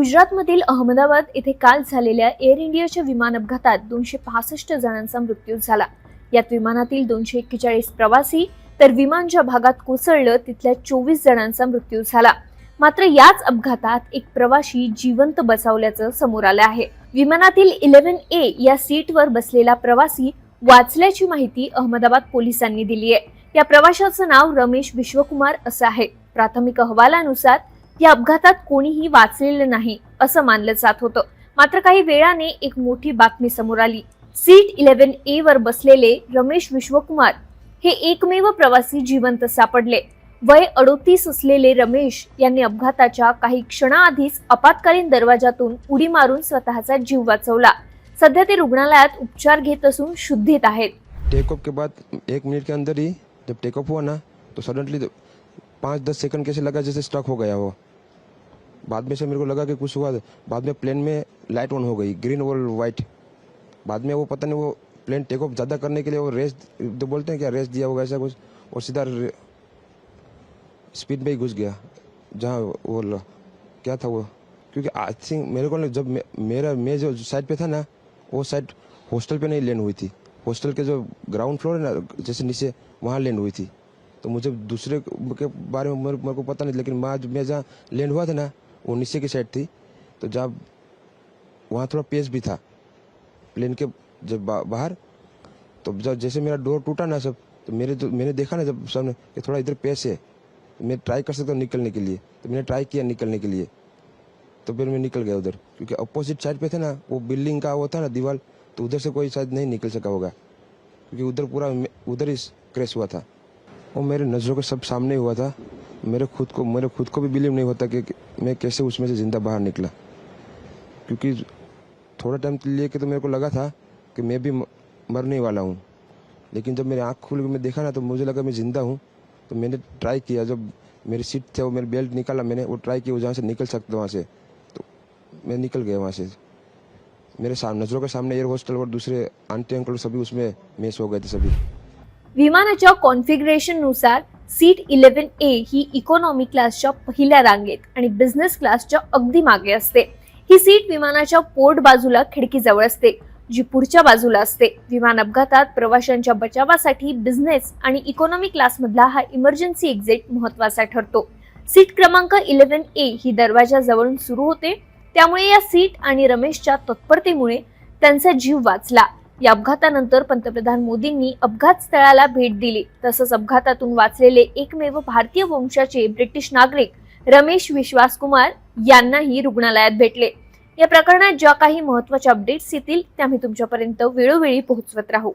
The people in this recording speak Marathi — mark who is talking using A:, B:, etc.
A: गुजरातमधील अहमदाबाद येथे काल झालेल्या एअर इंडियाच्या विमान अपघातात दोनशे पासष्ट जणांचा मृत्यू झाला. यात विमानातील दोनशे एक्केचाळीस प्रवासी तर विमान ज्या भागात कोसळलं तिथल्या चोवीस जणांचा मृत्यू झाला. मात्र याच अपघातात एक प्रवाशी जिवंत बचावल्याचं समोर आलं आहे. विमानातील इलेव्हन ए या सीटवर बसलेला प्रवासी वाचल्याची माहिती अहमदाबाद पोलिसांनी दिली आहे या प्रवाशाचं नाव रमेश विश्वकुमार असं आहे. प्राथमिक अहवालानुसार या अपघातात कोणीही वाचलेलं नाही असं मानलं जात होतं. मात्र काही वेळाने एक मोठी बातमी समोर आली. सीट इलेव्हन ए वर बसलेले रमेश विश्वकुमार हे एकमेव प्रवासी जिवंत सापडले. वय अडोतीस असलेले रमेश यांनी अपघाताच्या काही क्षणाआधीच आपत्कालीन दरवाजातून उडी मारून स्वतःचा जीव वाचवला. सध्या ते रुग्णालयात उपचार घेत असून शुद्धीत आहेत.
B: टेक ऑफ के बाद एक मिनट के अंदर ही जब टेक ऑफ हुआ ना तो सडनली पाँच दस सेकंड कैसे लगा जैसे स्टक हो गया हो बाद में से मेरे को लगा कि कुछ हुआ बाद में प्लेन में लाइट ऑन हो गई ग्रीन और वाइट बाद में वो पता नहीं वो प्लेन टेक ऑफ़ ज़्यादा करने के लिए वो रेस तो बोलते हैं क्या रेस दिया होगा ऐसा कुछ और सीधा स्पीड में ही घुस गया जहाँ वो क्या था वो? क्योंकि आई थिंक मेरे को जब मे, मेरा मैं जो साइड पे था ना वो साइड हॉस्टल पे नहीं लैंड हुई थी. हॉस्टल के जो ग्राउंड फ्लोर है ना जैसे नीचे वहाँ लैंड हुई थी. तो मुझे दूसरे के बारे में मेरे, को पता नहीं लेकिन मैं जहाँ लैंड हुआ था ना वो नीचे की साइड थी तो जब वहाँ थोड़ा पेस भी था प्लेन के जब बा, बाहर तो जब जैसे मेरा डोर टूटा ना सब तो मेरे जो मैंने देखा ना जब सामने कि थोड़ा इधर पेस है तो मैं ट्राई कर सकता हूँ निकलने के लिए तो मैंने ट्राई किया निकलने के लिए तो फिर मैं निकल गया उधर क्योंकि अपोजिट साइड पे थे ना वो बिल्डिंग का वो था ना दीवार तो उधर से कोई शायद नहीं निकल सका होगा क्योंकि उधर पूरा उधर ही क्रैश हुआ था वो मेरे नज़रों के सब सामने हुआ था मेरे खुद को, मेरे खुद को भी बिलीव नहीं होता कि मैं कैसे उसमें से ज़िंदा बाहर निकला। क्योंकि थोड़ा टाइम के लिए कि तो मेरे को लगा था कि मैं भी मरने वाला हूँ। लेकिन जब मेरी आँख खुल के मैं देखा ना तो मुझे लगा मैं ज़िंदा हूँ। तो मैंने ट्राई किया, जब मेरी सीट थे वो मेरे बेल्ट निकाला, मैंने वो ट्राई किया जहाँ से निकल सकते वहाँ से। तो मैं निकल गया वहाँ से। मेरे सामने नज़रों के सामने एयर हॉस्टल और दूसरे आंटी अंकल सभी उसमें मेस हो गए थे सभी।
A: विमानाच्या कॉन्फिगरेशननुसार सीट इलेव्हन ए ही इकॉनॉमी क्लासच्या पहिल्या रांगेत आणि बिझनेस क्लासच्या अगदी मागे असते. ही सीट विमानाच्या पोर्ट बाजूला खिडकीजवळ असते जी पुढच्या बाजूला असते. विमान अपघातात प्रवाशांच्या बचावासाठी बिझनेस आणि इकॉनॉमी क्लासमधला हा इमर्जन्सी एक्झिट महत्त्वाचा ठरतो. सीट क्रमांक इलेव्हन ए ही दरवाजाजवळून सुरू होते. त्यामुळे या सीट आणि रमेशच्या तत्परतेमुळे त्यांचा जीव वाचला. या अपघातानंतर पंतप्रधान मोदींनी अपघात स्थळाला भेट दिली. तसंच अपघातातून वाचलेले एकमेव भारतीय वंशाचे ब्रिटिश नागरिक रमेश विश्वास कुमार यांनाही रुग्णालयात भेटले. या प्रकरणात ज्या काही महत्त्वाच्या अपडेट्स येतील त्या मी तुमच्यापर्यंत वेळोवेळी पोहोचवत राहू.